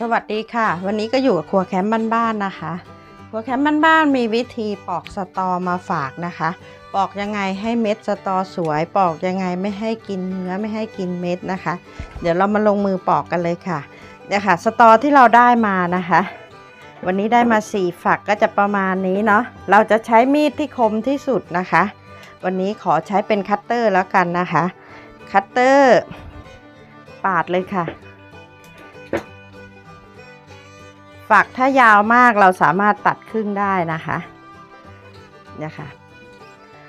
สวัสดีค่ะ วันนี้ก็อยู่กับครัวแคมป์บ้านๆนะคะ ครัวแคมป์บ้านๆมีวิธีปอกสตอมาฝากนะคะ ปอกยังไงให้เม็ดสตอสวย ปอกยังไงไม่ให้กินเนื้อไม่ให้กินเม็ดนะคะ เดี๋ยวเรามาลงมือปอกกันเลยค่ะเนี่ยค่ะสตอที่เราได้มานะคะ วันนี้ได้มาสี่ฝักก็จะประมาณนี้เนาะเราจะใช้มีดที่คมที่สุดนะคะ วันนี้ขอใช้เป็นคัตเตอร์แล้วกันนะคะ คัตเตอร์ปาดเลยค่ะ ฝักถ้ายาวมากเราสามารถตัดครึ่งได้นะคะเนี่ยค่ะ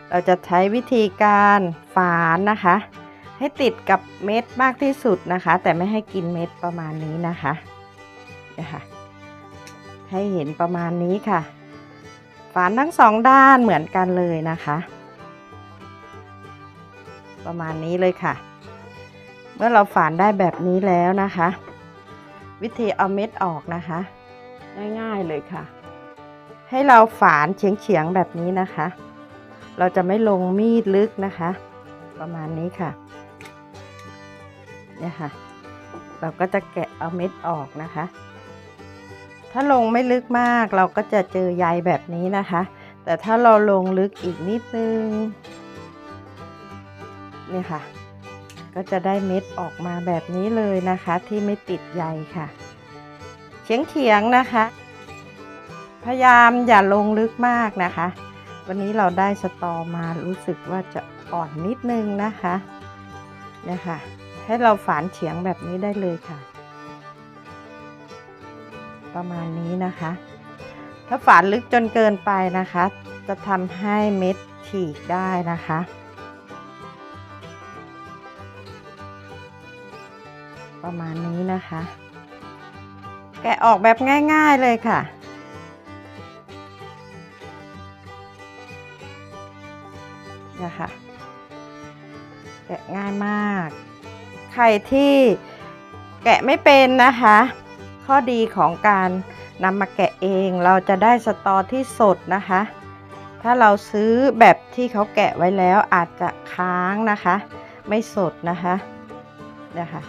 เราจะใช้วิธีการฝานนะคะ ให้ติดกับเม็ดมากที่สุดนะคะ แต่ไม่ให้กินเม็ดประมาณนี้นะคะเนี่ยค่ะ ให้เห็นประมาณนี้ค่ะ ฝานทั้งสองด้านเหมือนกันเลยนะคะ ประมาณนี้เลยค่ะ เมื่อเราฝานได้แบบนี้แล้วนะคะ วิธีเอาเม็ดออกนะคะ ง่ายๆเลยค่ะ ให้เราฝานเฉียงๆแบบนี้นะคะ เราจะไม่ลงมีดลึกนะคะ ประมาณนี้ค่ะเนี่ยค่ะ เราก็จะแกะเอาเม็ดออกนะคะ ถ้าลงไม่ลึกมากเราก็จะเจอใยแบบนี้นะคะ แต่ถ้าเราลงลึกอีกนิดนึงเนี่ยค่ะ ก็จะได้เม็ดออกมาแบบนี้เลยนะคะ ที่ไม่ติดใยค่ะ เฉียงเฉียงๆนะคะ พยายามอย่าลงลึกมากนะคะ วันนี้เราได้สตอมารู้สึกว่าจะอ่อนนิดนึงนะคะเนี่ยค่ะให้เราฝานเฉียงแบบนี้ได้เลยค่ะ ประมาณนี้นะคะ ถ้าฝานลึกจนเกินไปนะคะ จะทำให้เม็ดฉีกได้นะคะประมาณนี้นะคะ แกะออกแบบง่ายๆเลยค่ะเนี่ยค่ะแกะง่ายมาก ใครที่แกะไม่เป็นนะคะ ข้อดีของการนำมาแกะเองเราจะได้สตอที่สดนะคะ ถ้าเราซื้อแบบที่เขาแกะไว้แล้วอาจจะค้างนะคะ ไม่สดนะคะเนี่ยค่ะ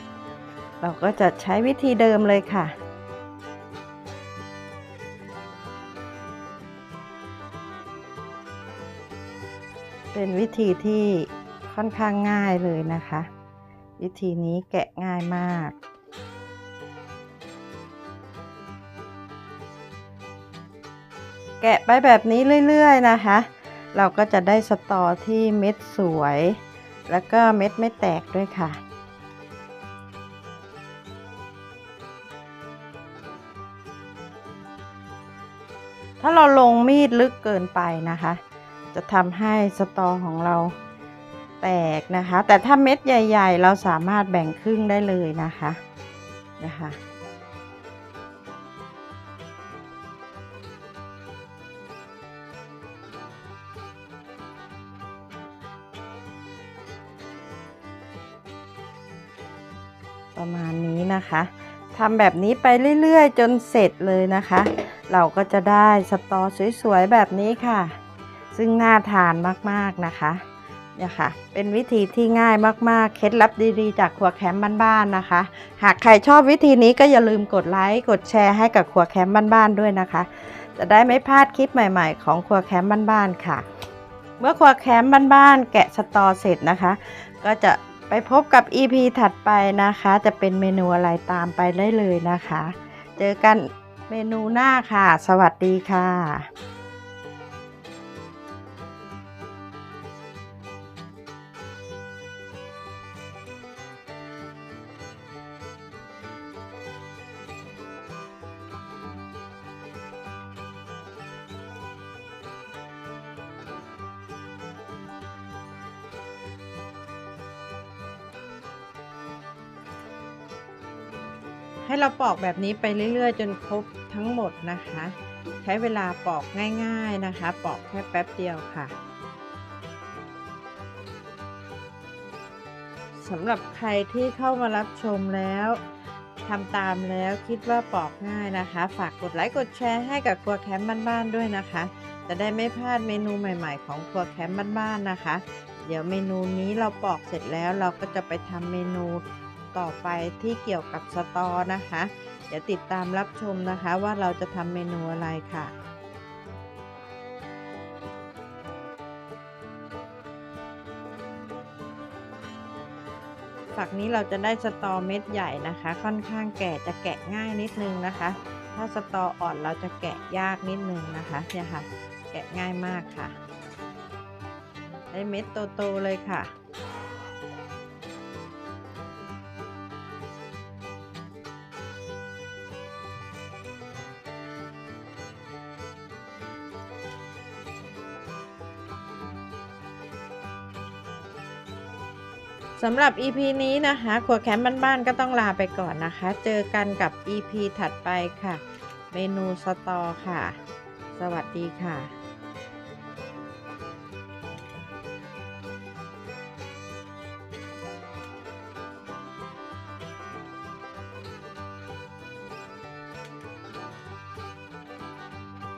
เราก็จะใช้วิธีเดิมเลยค่ะ เป็นวิธีที่ค่อนข้างง่ายเลยนะคะ วิธีนี้แกะง่ายมาก แกะไปแบบนี้เรื่อยๆนะคะ เราก็จะได้สตอที่เม็ดสวย แล้วก็เม็ดไม่แตกด้วยค่ะถ้าเราลงมีดลึกเกินไปนะคะ จะทำให้สตอของเราแตกนะคะ แต่ถ้าเม็ดใหญ่ ๆ เราสามารถแบ่งครึ่งได้เลยนะคะนะคะประมาณนี้นะคะทำแบบนี้ไปเรื่อย ๆ จนเสร็จเลยนะคะ เราก็จะได้สตอสวย ๆ แบบนี้ค่ะ ซึ่งน่าทานมากๆนะคะเนี่ยค่ะ เป็นวิธีที่ง่ายมากๆ เคล็ดลับดีๆ จากครัวแคมป์บ้านๆนะคะ หากใครชอบวิธีนี้ก็อย่าลืมกดไลค์ กดแชร์ให้กับครัวแคมป์บ้านๆด้วยนะคะ จะได้ไม่พลาดคลิปใหม่ๆ ของครัวแคมป์บ้านๆค่ะ เมื่อครัวแคมป์บ้านๆแกะสตอเสร็จนะคะ ก็จะไปพบกับ EP ถัดไปนะคะ จะเป็นเมนูอะไรตามไปได้เลยนะคะ เจอกันเมนูหน้าค่ะ สวัสดีค่ะ ให้เราปอกแบบนี้ไปเรื่อยๆ จนครบทั้งหมดนะคะ ใช้เวลาปอกง่ายๆนะคะ ปอกแค่แป๊บเดียวค่ะสำหรับใครที่เข้ามารับชมแล้วทำตามแล้วคิดว่าปอกง่ายนะคะ ฝากกดไลค์กดแชร์ให้กับครัวแคมป์บ้านๆด้วยนะคะ จะได้ไม่พลาดเมนูใหม่ ๆ ของครัวแคมป์บ้านๆนะคะ เดี๋ยวเมนูนี้เราปอกเสร็จแล้วเราก็จะไปทำเมนู ต่อไปที่เกี่ยวกับสตอนะคะ เดี๋ยวติดตามรับชมนะคะว่าเราจะทำเมนูอะไรค่ะฝักนี้เราจะได้สตอเม็ดใหญ่นะคะ ค่อนข้างแก่จะแกะง่ายนิดนึงนะคะ ถ้าสตออ่อนเราจะแกะยากนิดนึงนะคะเนี่ยค่ะ แกะง่ายมากค่ะ ได้เม็ดโตๆเลยค่ะ สำหรับ EP นี้นะคะขวดแคมบ้านๆก็ต้องลาไปก่อนนะคะ เจอกันกับ EP ถัดไปค่ะ เมนูสตอค่ะ สวัสดีค่ะ